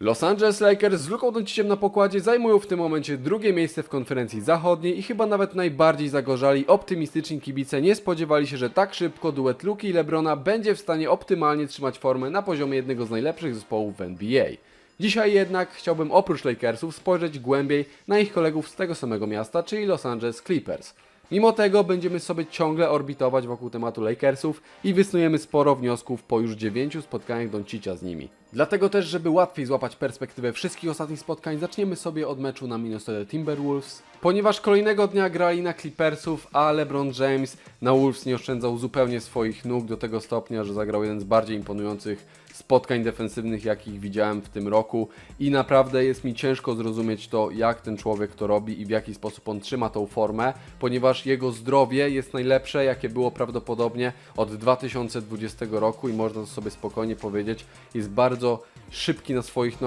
Los Angeles Lakers z Luką Donciciem na pokładzie zajmują w tym momencie drugie miejsce w konferencji zachodniej i chyba nawet najbardziej zagorzali optymistyczni kibice nie spodziewali się, że tak szybko duet Luki i Lebrona będzie w stanie optymalnie trzymać formę na poziomie jednego z najlepszych zespołów w NBA. Dzisiaj jednak chciałbym oprócz Lakersów spojrzeć głębiej na ich kolegów z tego samego miasta, czyli Los Angeles Clippers. Mimo tego będziemy sobie ciągle orbitować wokół tematu Lakersów i wysnujemy sporo wniosków po już dziewięciu spotkaniach Doncicia z nimi. Dlatego też, żeby łatwiej złapać perspektywę wszystkich ostatnich spotkań, zaczniemy sobie od meczu na Minnesota Timberwolves, ponieważ kolejnego dnia grali na Clippersów, a LeBron James na Wolves nie oszczędzał zupełnie swoich nóg do tego stopnia, że zagrał jeden z bardziej imponujących spotkań defensywnych, jakich widziałem w tym roku. I naprawdę jest mi ciężko zrozumieć to, jak ten człowiek to robi i w jaki sposób on trzyma tą formę, ponieważ jego zdrowie jest najlepsze, jakie było prawdopodobnie od 2020 roku i można to sobie spokojnie powiedzieć, jest bardzo szybki na swoich nogach.